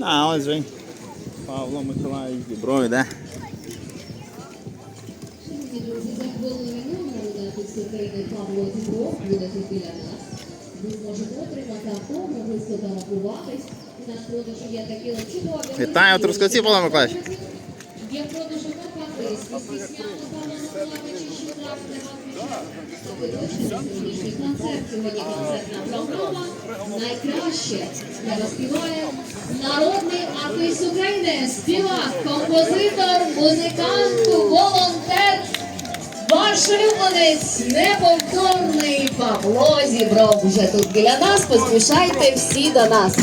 А, ось він. Павло Миколаївич Дібров йде. Друзі, задоволені народа України Павло Дібров буде тут біля нас. Ви зможете отримати автографи, сфотографуватись. На продажу є такі от чудові. Вітаю. Трускавці, Павло Миколаївич. Є продажу компактистів, піснями Павла Миколаївича, що власне вас Сьогоднішній концерт, сьогодні концертна програма. Найкраще для вас співає народний артист України, співак, композитор, музикант, волонтер, ваш улюбленець, неповторний Павло Зібров. Вже тут біля нас. Поспішайте всі до нас.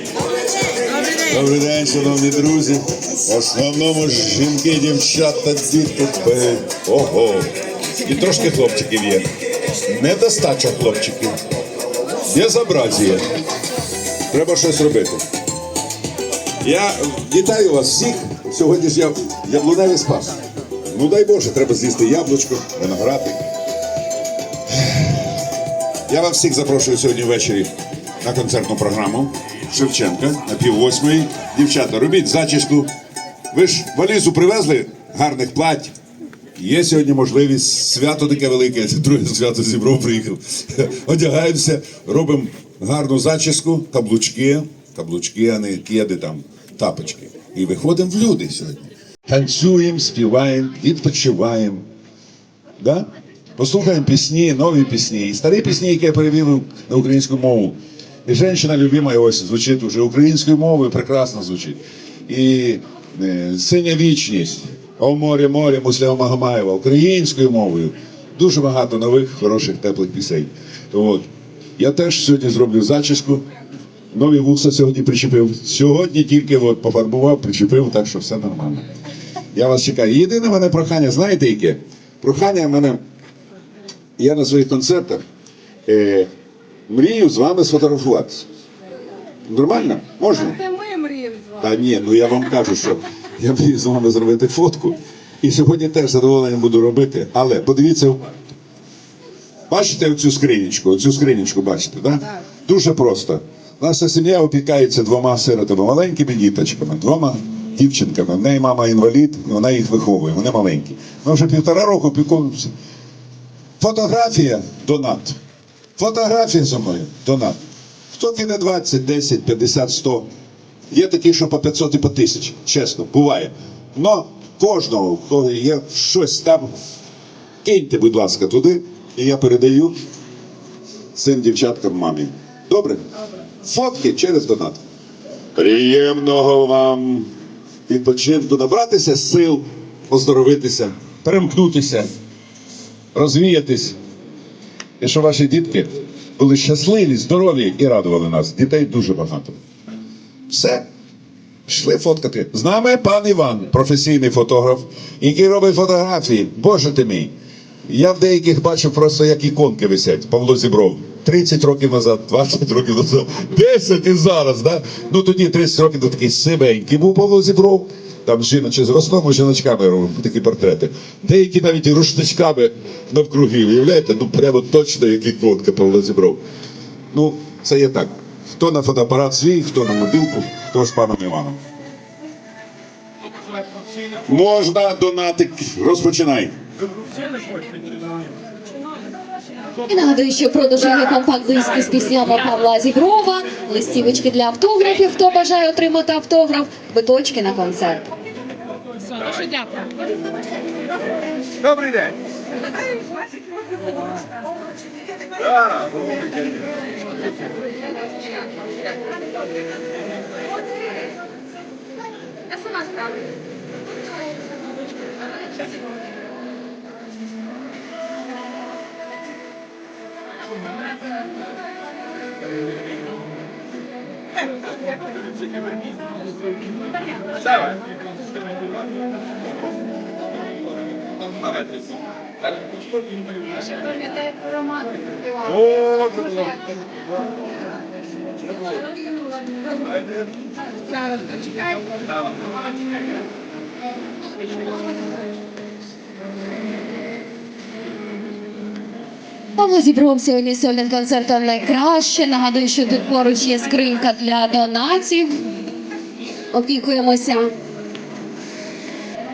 День! Добрий день, шановні друзі. В основному жінки, дівчата, діти. Ого! І трошки хлопчиків є. Недостача хлопчиків. Безобразія. Треба щось робити. Я вітаю вас всіх. Сьогодні ж я яблуневий спас. Ну дай Боже, треба з'їсти яблучко, виноград. Я вас всіх запрошую сьогодні ввечері на концертну програму Шевченка на пів восьмої. Дівчата, робіть зачіску. Ви ж валізу привезли гарних плать. Є сьогодні можливість свято таке велике, друге свято зібров приїхав. Одягаємося, робимо гарну зачіску, каблучки, каблучки, а не кеди там, тапочки. І виходимо в люди сьогодні. Танцюємо, співаємо, відпочиваємо. Да? Послухаємо пісні, нові пісні, і старі пісні, які я перевів на українську мову. І «Женщина любима» ось звучить вже українською мовою, прекрасно звучить. І е, синя вічність, о море, море, Мусляма Магомаєва, українською мовою. Дуже багато нових, хороших, теплих пісень. От, я теж сьогодні зроблю зачіску. Нові вуса сьогодні причепив. Сьогодні тільки от пофарбував, причепив, так що все нормально. Я вас чекаю. Єдине мене прохання, знаєте яке? Прохання в мене, я на своїх концертах е, мрію з вами сфотографуватися. Нормально? Можна? Це ми мріємо з вами. Та ні, ну я вам кажу, що я мрію з вами зробити фотку. І сьогодні теж з задоволенням буду робити. Але подивіться, бачите оцю скринічку? Оцю скринічку бачите, да? Так. Дуже просто. Наша сім'я опікається двома сиротами, маленькими діточками, двома дівчинками. В неї мама інвалід, і вона їх виховує, вони маленькі. Ми вже півтора року опікуємося. Фотографія донат. Фотографія зі мною донат. Хто кине 20, 10, 50, 100. Є такі, що по 500 і по 1000. Чесно, буває. Но кожного, хто є щось там, киньте, будь ласка, туди, і я передаю цим дівчаткам мамі. Добре? Добре. Фотки через донат. Приємного вам відпочинку, набратися сил, оздоровитися, перемкнутися, розвіятись. І щоб ваші дітки були щасливі, здорові і радували нас. Дітей дуже багато. Все. Пішли фоткати. З нами пан Іван, професійний фотограф, який робить фотографії. Боже ти мій. Я в деяких бачив просто як іконки висять, Павло Зібров. 30 років назад, 20 років назад, 10 і зараз. Да? Ну тоді 30 років до такий сивенький був Павло Зібров. Там жіночі з росному жіночками робив такі портрети. Деякі навіть рушничками навкруги. Уявляєте? Ну прямо точно як іконка Павло Зібров. Ну, це є так. Хто на фотоапарат свій, хто на мобілку, хто з паном Іваном. Можна донатик. Розпочинай. І нагадую, що продовжуємо компакт-диски з піснями Павла Зіброва, листівочки для автографів. Хто бажає отримати автограф, биточки на концерт. Дуже дякую. Добрий день. Я сама справлю. Sabe? Thank you. Павло Зібров сьогодні сольним концертом найкраще. Нагадую, що тут поруч є скринька для донатів. Опікуємося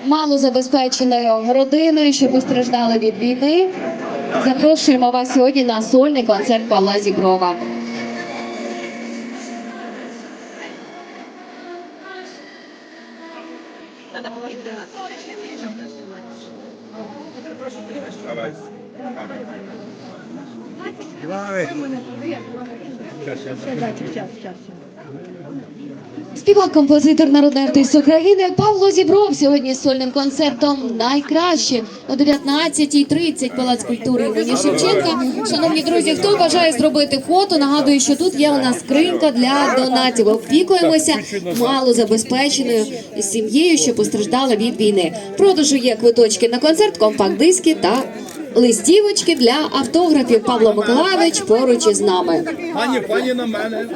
малозабезпеченою родиною, що постраждали від війни. Запрошуємо вас сьогодні на сольний концерт Павла Зіброва. Співак, композитор, народний артист України Павло Зібров сьогодні з сольним концертом найкраще о 19.30 Палац культури імені Шевченка. Шановні друзі, хто бажає зробити фото, нагадую, що тут є у нас скринька для донатів. Опікуємося малозабезпеченою сім'єю, що постраждала від війни. Продажу є квиточки на концерт, компакт-диски та листівочки для автографів. Павло Миколаївич поруч із нами. Пані, пані на мене.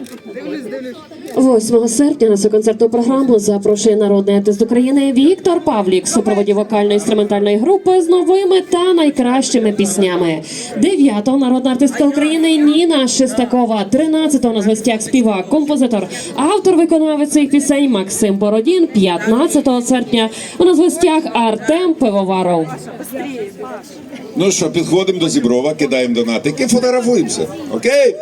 8 серпня на цю концертну програму запрошує народний артист України Віктор Павлік супроводі вокально-інструментальної групи з новими та найкращими піснями. 9-го народна артистка України Ніна Шестакова. 13-го на гостях співак, композитор, автор виконавець цих пісень Максим Бородін. 15 серпня у нас в гостях Артем Пивоваров. Ну що, підходимо до Зіброва, кидаємо донатики, фотографуємося. Окей?